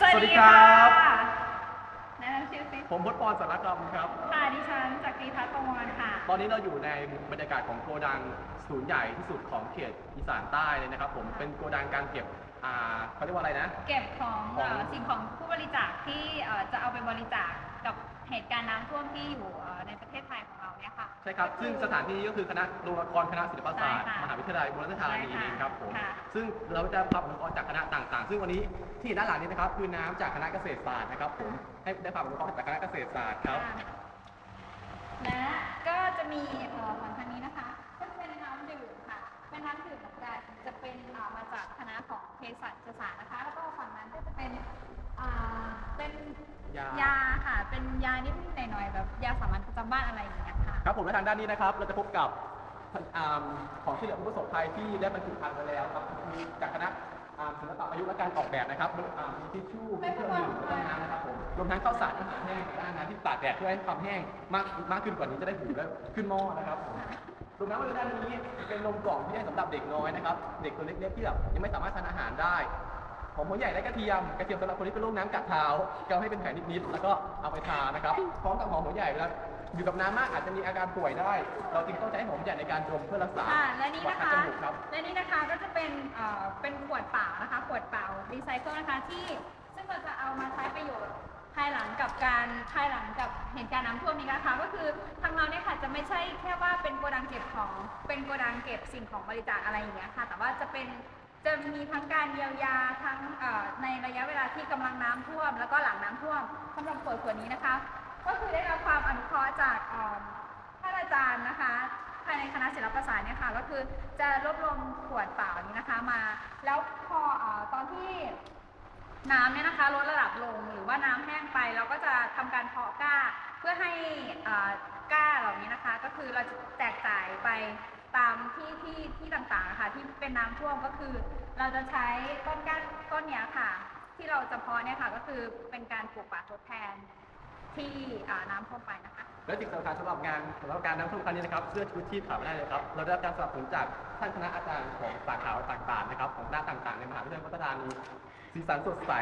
สวัสสวัสดีดีครัค่ะบแนะนำชื่อสิผมพจน์พรสารกรรมครับ ค่ะดิฉันจักรีพัฒน์ประมวลค่ะ ตอนนี้เราอยู่ในบรรยากาศของโกดังศูนย์ใหญ่ที่สุดของเขตอีสานใต้เลยนะครับ ผมเป็นโกดังการเก็บอ่าเขาเรียกว่าอะไรนะ เก็บของของเอ่อสิ่งของผู้บริจาคที่เอ่อจะเอาไปบริจาคกับ เหตุการณ์น้ำท่วมที่อยู่เอ่อในประเทศไทยของเราเนี่ยค่ะ ใช่ครับ ซึ่งสถานที่นี้ก็คือคณะโรงละครคณะศิลปศาสตร์ ใช่ค่ะมหาวิทยาลัยบุรณธานีใช่ค่ะเองครับผม ค่ะ ซึ่งเราจะรับอุปกรณ์จากคณะต่างๆ ซึ่งวันนี้ที่เห็นด้านหลังนี้นะครับคือน้ำจากคณะเกษตรศาสตร์นะครับผม ให้ได้ความอุปกรณ์จากคณะเกษตรศาสตร์ครับ ค่ะและก็จะมีเอ่อฝั่งทางนี้นะคะก็จะเป็นน้ำดื่มค่ะ เป็นน้ำดื่มเหมือนกันจะเป็นเอ่อมาจากคณะของเภสัชศาสตร์นะคะ แล้วก็ฝั่งนั้นก็จะเป็นอ่าเป็น ยายาค่ะ เป็นยานิดๆหน่อยๆแบบยาสามัญประจำบ้านอะไรอย่างเงี้ยค่ะ ครับผมและทางด้านนี้นะครับ เราจะพบกับอ่าของที่เหลือผู้ประสบภัยที่ได้บรรจุภัณฑ์ไว้แล้วครับมีจากคณะอ่าศิลปะประยุกต์และการออกแบบนะครับอ่ามีทิชชู่มีเครื่องดื่มแล้วก็น้ำนะครับผมรวมทั้งข้าวสารอาหารแห้งและอาหารที่ตากแดดเพื่อให้ความแห้งมากมากขึ้นกว่านี้จะได้หูและขึ้นหม้อนะครับผม รวมทั้งบริเวณด้านนี้เป็นนมกล่องที่ให้สำหรับเด็กน้อยนะครับ เด็กตัวเล็กๆที่แบบยังไม่สามารถทานอาหารได้ หอมหัวใหญ่และกระเทียมกระเทียมสำหรับคนที่เป็นโรคน้ำกัดเท้าเกาให้เป็นแผลนิดๆแล้วก็เอาไปทานะครับพร้อมกับหอมหัวใหญ่เวลาอยู่กับน้ำมากอาจจะมีอาการป่วยได้ เราจึงต้องใช้หอมใหญ่ในการดมเพื่อรักษาอ่าและนี่หวัดนะคัดคะจมูกครับและนี่นะคะก็จะเป็นเอ่อเป็นขวดเปล่านะคะขวดเปล่ารีไซเคิลนะคะที่ซึ่งเราจะเอามาใช้ประโยชน์ภายหลังกับการภายหลังกับเหตุการณ์น้ำท่วมนี้นะคะ ก็คือทางเราเนี่ยค่ะจะไม่ใช่แค่ว่าเป็นโกดังเก็บของ เป็นโกดังเก็บสิ่งของบริจาคอะไรอย่างเงี้ยค่ะ แต่ว่าจะเป็น จะมีทั้งการเยียวยาทั้งในระยะเวลาที่กำลังน้ำท่วม แล้วก็หลังน้ำท่วมสำหรับขวดขวดนี้นะคะ ก็คือได้รับความอนุเคราะห์จากท่านอาจารย์นะคะภายในคณะศิลปศาสตร์เนี่ยค่ะก็คือจะรวบรวมขวดเปล่านี้นะคะมา แล้วพออตอนที่น้ำเนี่ยนะคะลดระดับลงหรือว่าน้ำแห้งไป เราก็จะทำการเพาะก้า เพื่อให้ก้าเหล่านี้นะคะ ก็คือเราจะแจกจ่ายไป ตามที่ที่ที่ต่างๆนะคะที่เป็นน้ำท่วมก็คือ เราจะใช้ต้นก้าต้นเนี้ยค่ะ ที่เราจะเพาะเนี่ยค่ะก็คือเป็นการปลูกป่าทดแทนที่อ่าน้ำท่วมไปนะคะ และสิ่งสำคัญสำหรับงานสำหรับการน้ำท่วมครั้งนี้นะครับเสื้อชูชีพขาดไม่ได้เลยครับเราได้รับการสนับสนุนจากท่านคณะอาจารย์ของสาขาต่างๆนะครับของด้าต่างๆในมหาวิทยาลัยพัฒนานีสีสันสดใส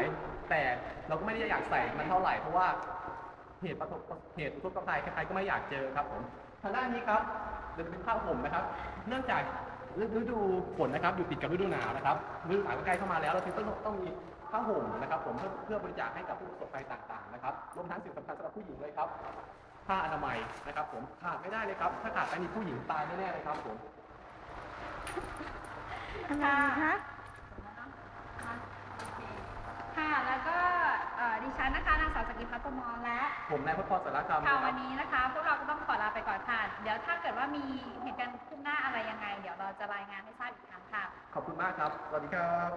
แต่เราก็ไม่ได้อยากใส่มันเท่าไหร่เพราะว่าเหตุประสบเหตุทุกข์ภัยใครๆก็ไม่อยากเจอครับผม ทางด้านนี้ครับจะเป็นผ้าห่มนะครับ เนื่องจากฤดูฝนนะครับ อยู่ติดกับฤดูหนาวนะครับฤดูหนาวก็ใกล้เข้ามาแล้วเราจึงต้องต้องมีผ้าห่มนะครับ ผมเพื่อเพื่อบริจาคให้กับผู้ประสบภัยต่างๆนะครับรวมทั้งสิ่งสำคัญสำหรับผู้หญิงเลยครับผ้าอนามัยนะครับ ผมขาดไม่ได้เลยครับ ถ้าขาดไปมีผู้หญิงตายแน่ๆเลยครับผมค่ะค่ะแล้วก็เอ่อดิฉันนะคะนางสาว สกิพัฒน์ประมรและผมนายพจน์พรสารคำค่ะนะควัรับนนี้นะคะ พวกเราก็ต้องขอลาไปก่อนค่ะ เดี๋ยวถ้าเกิดว่ามีเหตุการณ์ขึ้นหน้าอะไรยังไง เดี๋ยวเราจะรายงานให้ทราบอีกครั้งค่ะ ขอบคุณมากครับ สวัสดีครับ